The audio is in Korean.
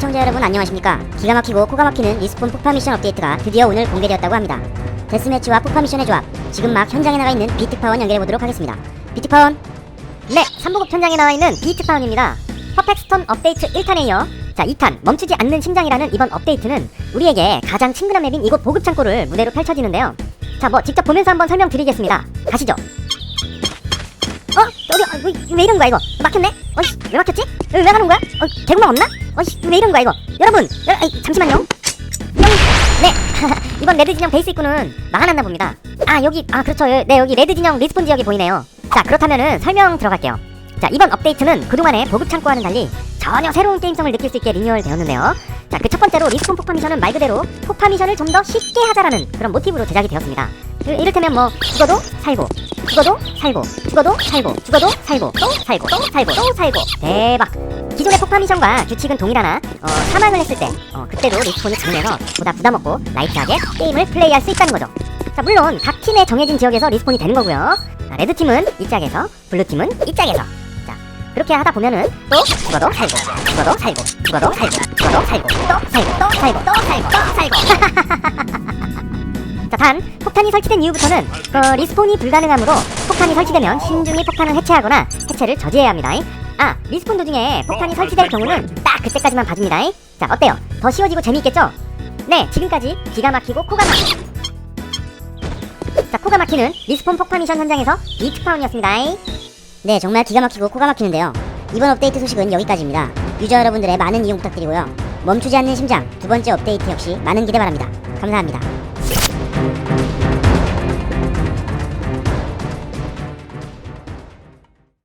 시청자 여러분 안녕하십니까? 기가 막히고 코가 막히는 리스폰 폭파 미션 업데이트가 드디어 오늘 공개되었다고 합니다. 데스매치와 폭파 미션의 조합 지금 막 현장에 나가 있는 비트파원 연결해보도록 하겠습니다. 비트파원! 네 3부급 현장에 나와 있는 비트파원입니다. 퍼펙스톤 업데이트 1탄에 이어 자 2탄 멈추지 않는 심장이라는 이번 업데이트는 우리에게 가장 친근한 맵인 이곳 보급창고를 무대로 펼쳐지는데요. 자 뭐 직접 보면서 한번 설명드리겠습니다. 가시죠. 어? 아, 왜, 왜 이런 거야 이거? 막혔네? 어이 왜 막혔지? 왜, 왜 가는 거야? 어 개구멍 없나? 어이 왜 이런 거야 이거? 여러분 여, 아이, 잠시만요. 영... 네. 이번 레드 진영 베이스 입구는 막아놨나 봅니다. 아 여기 아 그렇죠. 예, 네 여기 레드 진영 리스폰 지역이 보이네요. 자 그렇다면은 설명 들어갈게요. 자 이번 업데이트는 그동안의 보급 창고와는 달리 전혀 새로운 게임성을 느낄 수 있게 리뉴얼 되었는데요. 자 그 첫 번째로 리스폰 폭파 미션은 말 그대로 폭파 미션을 좀 더 쉽게 하자라는 그런 모티브로 제작이 되었습니다. 그, 이를테면 뭐 죽어도 살고 죽어도 살고 죽어도 살고 죽어도 살고 또 살고 또 살고 또 살고. 대박. 기존의 폭파 미션과 규칙은 동일하나? 어, 사망을 했을 때 어, 그때도 리스폰이 장면서 보다 부담없고 라이트하게 게임을 플레이할 수 있다는 거죠. 자 물론 각 팀의 정해진 지역에서 리스폰이 되는 거고요. 자, 레드팀은 이 짝에서 블루팀은 이 짝에서. 자 그렇게 하다 보면은 또 죽어도 살고 죽어도 살고 죽어도 살고 죽어도 살고 또 살고 또 살고 또 살고 또 살고. 자, 단 폭탄이 설치된 이후부터는 어, 리스폰이 불가능하므로 폭탄이 설치되면 신중히 폭탄을 해체하거나 해체를 저지해야 합니다. 아, 리스폰 도중에 폭탄이 설치될 경우는 딱 그때까지만 봐줍니다. 자, 어때요? 더 쉬워지고 재미있겠죠? 네, 지금까지 기가 막히고 코가 막히. 자, 코가 막히는 리스폰 폭파 미션 현장에서 비트파운이었습니다. 네, 정말 기가 막히고 코가 막히는데요. 이번 업데이트 소식은 여기까지입니다. 유저 여러분들의 많은 이용 부탁드리고요. 멈추지 않는 심장 두 번째 업데이트 역시 많은 기대 바랍니다. 감사합니다.